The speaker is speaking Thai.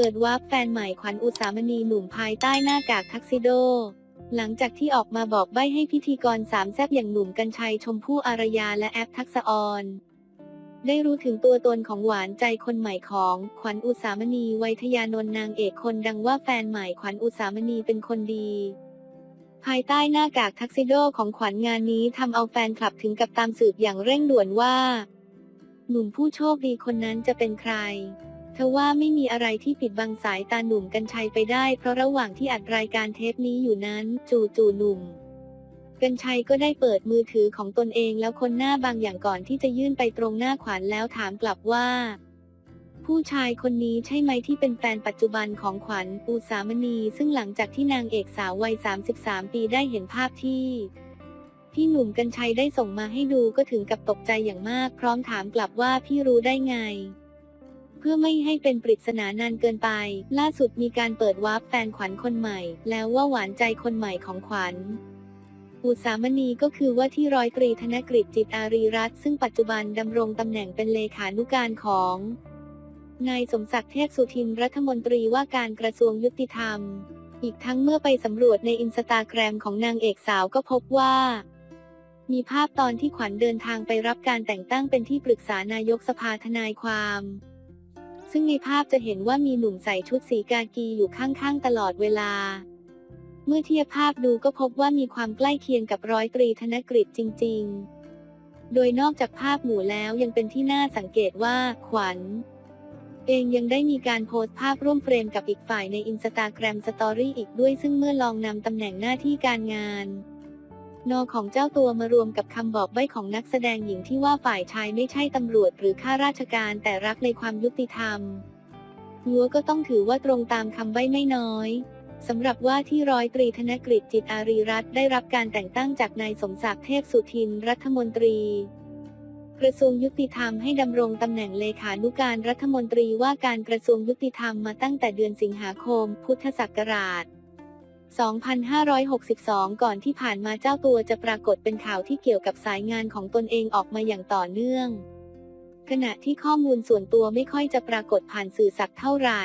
ปิดวาร์ปแฟนใหม่ขวัญอุสามณีหนุ่มภายใต้หน้ากากทักซิโด หลังจากที่ออกมาบอกใบ้ให้พิธีกรสามแซบอย่างหนุ่มกัญชัยชมพู่อารยาและแอปทักษะออน ได้รู้ถึงตัวตนของหวานใจคนใหม่ของขวัญอุสามณีไวยทยานนท์นางเอกคนดังว่าแฟนใหม่ขวัญอุสามณีเป็นคนดีภายใต้หน้ากากทักซิโดของขวัญงานนี้ทำเอาแฟนคลับถึงกับตามสืบอย่างเร่งด่วนว่า หนุ่มผู้โชคดีคนนั้นจะเป็นใคร เธอว่าไม่มีอะไรที่ปิดบังสายตาหนุ่มกัญชัยไปได้ เพราะระหว่างที่อัดรายการเทปนี้อยู่นั้น จู่จู่ๆหนุ่มกัญชัยก็ได้เปิดมือถือของตนเองแล้วคนหน้าบางอย่างก่อนที่จะยื่นไปตรงหน้าขวัญแล้วถามกลับว่า ผู้ชายคนนี้ใช่ไหมที่เป็นแฟนปัจจุบันของขวัญอุสามณี ซึ่งหลังจากที่นางเอกสาววัย 33 ปีได้เห็นภาพที่ที่หนุ่มกัญชัยได้ส่งมาให้ดูก็ถึงกับตกใจอย่างมาก พร้อมถามกลับว่าพี่รู้ได้ไง เพื่อไม่ให้เป็นปริศนานานเกินไป ล่าสุดมีการเปิดวาร์ปแฟนขวัญคนใหม่ แล้วว่าหวานใจคนใหม่ของขวัญอุสามณีก็คือว่าที่ร้อยตรีธนกฤษจิตอารีรัตน์ซึ่งปัจจุบันดำรงตำแหน่งเป็นเลขานุการของนายสมศักดิ์เทพสุทินรัฐมนตรีว่าการกระทรวงยุติธรรม อีกทั้งเมื่อไปสำรวจในอินสตาแกรมของนางเอกสาวก็พบว่า มีภาพตอนที่ขวัญเดินทางไปรับการแต่งตั้งเป็นที่ปรึกษานายกสภาทนายความ ซึ่งในภาพจะเห็นว่ามีหนุ่มใส่ชุดสีกากีอยู่ข้างๆ ตลอดเวลา เมื่อเทียบภาพดูก็พบว่ามีความใกล้เคียงกับร้อยตรีธนกฤษจริง ๆ โดยนอกจากภาพหมู่แล้วยังเป็นที่น่าสังเกตว่าขวัญ เองยังได้มีการโพสต์ภาพร่วมเฟรมกับอีกฝ่ายในอินสตาแกรมสตอรี่อีกด้วยซึ่งเมื่อลองนำตำแหน่งหน้าที่การงาน นอของเจ้าตัวมารวมกับคำบอกใบ้ของนักแสดงหญิงที่ว่าฝ่ายชายไม่ใช่ตำรวจหรือข้าราชการแต่รักในความยุติธรรมหัวก็ต้องถือว่าตรงตามคำใบ้ไม่น้อยสำหรับว่าที่ร้อยตรีธนกฤษจิตอารีรัตน์ได้รับการแต่งตั้งจากนายสมศักดิ์เทพสุทินรัฐมนตรี กระทรวงยุติธรรมให้ดำรงตำแหน่งเลขานุการรัฐมนตรีว่าการกระทรวงยุติธรรมมาตั้งแต่เดือนสิงหาคม พุทธศักราช 2562 ก่อนที่ผ่านมาเจ้าตัวจะปรากฏเป็นข่าวที่เกี่ยวกับสายงานของตนเองออกมาอย่างต่อเนื่อง ขณะที่ข้อมูลส่วนตัวไม่ค่อยจะปรากฏผ่านสื่อสักเท่าไหร่